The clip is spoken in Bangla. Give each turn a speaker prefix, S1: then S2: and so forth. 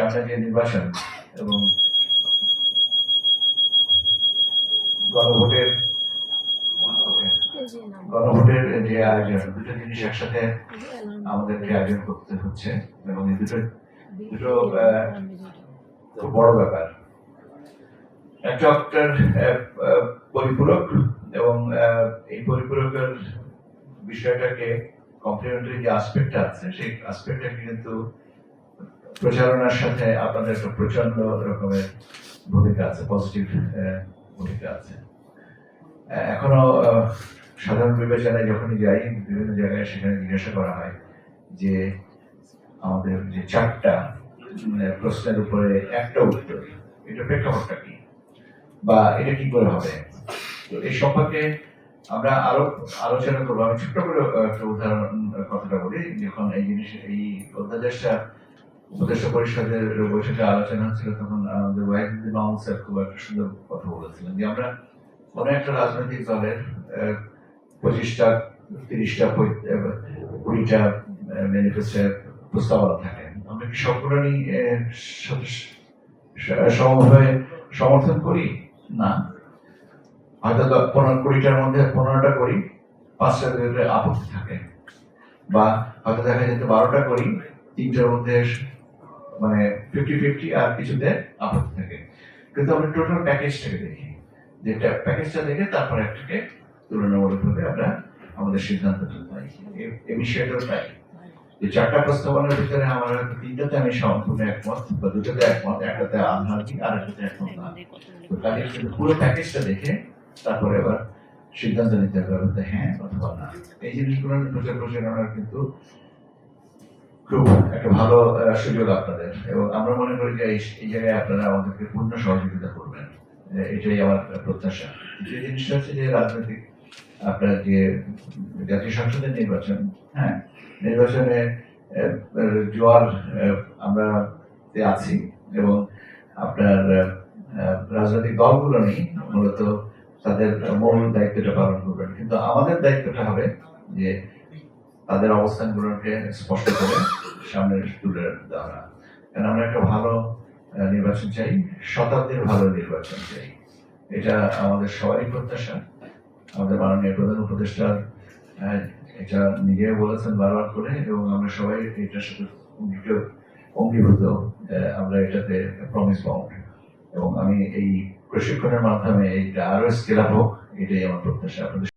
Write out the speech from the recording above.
S1: সামনে নির্বাচন এবং গণভোটের গণভোটের যে আয়োজন, দুটো জিনিস একসাথে আমাদেরকে আয়োজন করতে হচ্ছে এবং এই দুটো দুটো বড় ব্যাপার। একটা পরিপূরক এবং এই পরিপূরকের বিষয়টাকে কমপ্লিমেন্টারি যে আসপেক্টটা আছে, সেই আসপেক্টটাকে কিন্তু প্রচারণার সাথে আপনাদের একটা প্রচণ্ড রকমের ভূমিকা আছে পজিটিভ ভূমিকা আছে। এখনও সাধারণ বিবেচনায় যখনই যাই, বিভিন্ন জায়গায় সেখানে জিজ্ঞাসা করা হয় যে আমাদের যে চারটা প্রশ্নের উপরে একটা উত্তর এটা প্রেক্ষাপটটা কি? বা এটা কি করে হবে? তো এই সম্পর্কে আমরা আরও আলোচনা করব। আমি ছোট্ট করে একটা উদাহরণ, কথাটা বলি। যখন এই জিনিস, এই অধ্যাদেশটা পরিষদের বৈঠকে আলোচনা হচ্ছিল তখন আমাদের স্যার খুব একটা সুন্দর কথা বলেছিলেন যে আমরা একটা রাজনৈতিক দলের পঁচিশটা, তিরিশটা কুড়িটা প্রস্তাবনা থাকে। আমরা কি সবগুলোরই সমভাবে সমর্থন করি? না। হয়তো পনেরো, কুড়িটার মধ্যে পনেরোটা করি, পাঁচটা আপত্তি থাকে। বা হয়তো দেখা যেত বারোটা করি, তিনটার মধ্যে মানে ফিফটি ফিফটি আর কিছুতে আপত্তি থাকে। কিন্তু আমরা টোটাল প্যাকেজটাকে দেখি। যে প্যাকেজটা দেখে তারপরে একটাকে তুলনামূলকভাবে আমরা আমাদের সিদ্ধান্তটা পাই। এ- তাই। যে চারটা প্রস্তাবনার ভিতরে আমার তিনটাতে আমি সম্পূর্ণ একমত বা দুটোতে একমত, একটাতে আধার্মিক আর একটাতে একমত না। তো কাজে কিন্তু পুরো প্যাকেজটা দেখে তারপরে এবার সিদ্ধান্ত নিতে হবে। হ্যাঁ অথবা না। এই জিনিসগুলো নিয়ে প্রচার প্রচারণার কিন্তু একটা ভালো সুযোগ আপনাদের। এবং আমরা মনে করি যে এই- জায়গায় আপনারা আমাদেরকে পূর্ণ সহযোগিতা করবেন। এটাই আমার প্রত্যাশা। যে জিনিসটা হচ্ছে যে রাজনৈতিক, আপনার যে জাতীয় সংসদের নির্বাচন হ্যাঁ নির্বাচনে জোয়ার আমরা আছি এবং আপনার রাজনৈতিক দলগুলো নেই, মূলত তাদের মূল দায়িত্বটা পালন করবেন। কিন্তু আমাদের দায়িত্বটা হবে যে তাদের অবস্থানগুলোকে স্পষ্ট করে সামনে তুলে দেওয়া কারণ আমরা একটা ভালো নির্বাচন চাই? শতাব্দীর ভালো নির্বাচন চাই। এটা আমাদের সবারই প্রত্যাশা। আমাদের মাননীয় প্রধান উপদেষ্টা আহ, এটা নিজেও বলেছেন বারবার করে এবং আমরা সবাই এটার সাথে অঙ্গীভূত আমরা এটাতে প্রমিস বাউন্ড এবং আমি এই প্রশিক্ষণের মাধ্যমে এইটা আরও স্কেল আপ হোক এটাই আমার প্রত্যাশা। আপনাদের